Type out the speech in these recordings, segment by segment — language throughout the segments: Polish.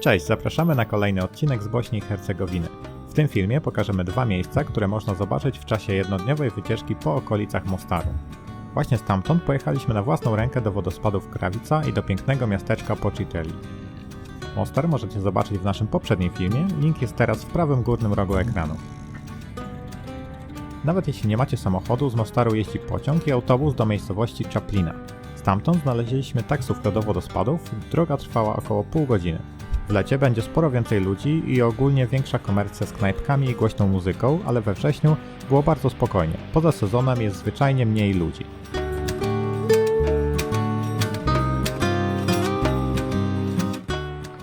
Cześć, zapraszamy na kolejny odcinek z Bośni i Hercegowiny. W tym filmie pokażemy dwa miejsca, które można zobaczyć w czasie jednodniowej wycieczki po okolicach Mostaru. Właśnie stamtąd pojechaliśmy na własną rękę do wodospadów Krawica i do pięknego miasteczka Pocitelli. Mostar możecie zobaczyć w naszym poprzednim filmie, link jest teraz w prawym górnym rogu ekranu. Nawet jeśli nie macie samochodu, z Mostaru jeździ pociąg i autobus do miejscowości Czaplina. Stamtąd znaleźliśmy taksówkę do wodospadów, droga trwała około pół godziny. W lecie będzie sporo więcej ludzi i ogólnie większa komercja z knajpkami i głośną muzyką, ale we wrześniu było bardzo spokojnie. Poza sezonem jest zwyczajnie mniej ludzi.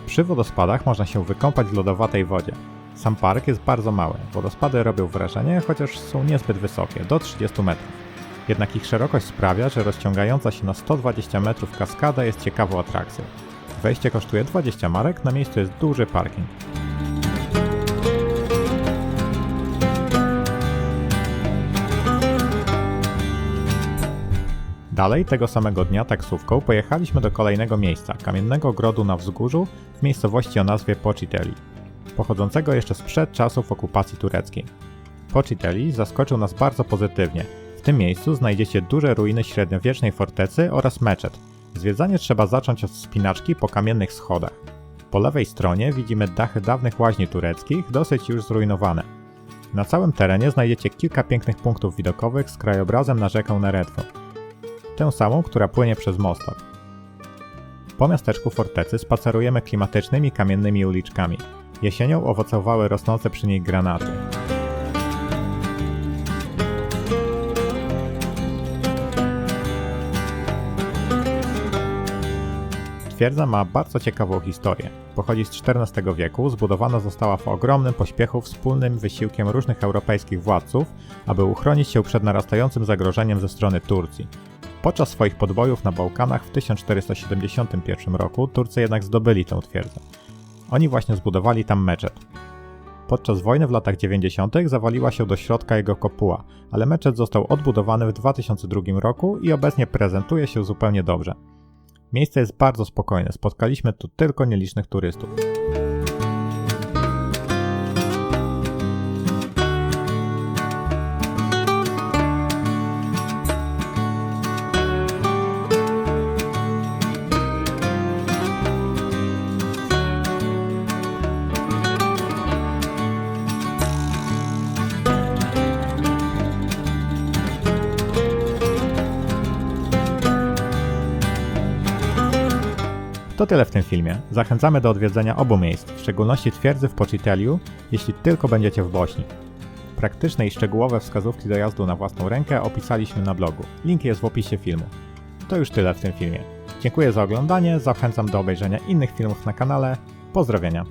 Przy wodospadach można się wykąpać w lodowatej wodzie. Sam park jest bardzo mały. Wodospady robią wrażenie, chociaż są niezbyt wysokie, do 30 metrów. Jednak ich szerokość sprawia, że rozciągająca się na 120 metrów kaskada jest ciekawą atrakcją. Wejście kosztuje 20 marek, na miejscu jest duży parking. Dalej, tego samego dnia taksówką pojechaliśmy do kolejnego miejsca, kamiennego ogrodu na wzgórzu w miejscowości o nazwie Pocitelli, pochodzącego jeszcze sprzed czasów okupacji tureckiej. Pocitelli zaskoczył nas bardzo pozytywnie. W tym miejscu znajdziecie duże ruiny średniowiecznej fortecy oraz meczet. Zwiedzanie trzeba zacząć od wspinaczki po kamiennych schodach. Po lewej stronie widzimy dachy dawnych łaźni tureckich, dosyć już zrujnowane. Na całym terenie znajdziecie kilka pięknych punktów widokowych z krajobrazem na rzekę Neretwę. Tę samą, która płynie przez Mostar. Po miasteczku fortecy spacerujemy klimatycznymi kamiennymi uliczkami. Jesienią owocowały rosnące przy niej granaty. Twierdza ma bardzo ciekawą historię. Pochodzi z XIV wieku, zbudowana została w ogromnym pośpiechu wspólnym wysiłkiem różnych europejskich władców, aby uchronić się przed narastającym zagrożeniem ze strony Turcji. Podczas swoich podbojów na Bałkanach w 1471 roku Turcy jednak zdobyli tę twierdzę. Oni właśnie zbudowali tam meczet. Podczas wojny w latach 90. zawaliła się do środka jego kopuła, ale meczet został odbudowany w 2002 roku i obecnie prezentuje się zupełnie dobrze. Miejsce jest bardzo spokojne, spotkaliśmy tu tylko nielicznych turystów. To tyle w tym filmie. Zachęcamy do odwiedzenia obu miejsc, w szczególności twierdzy w Pocitelliu, jeśli tylko będziecie w Bośni. Praktyczne i szczegółowe wskazówki dojazdu na własną rękę opisaliśmy na blogu. Link jest w opisie filmu. To już tyle w tym filmie. Dziękuję za oglądanie, zachęcam do obejrzenia innych filmów na kanale. Pozdrowienia.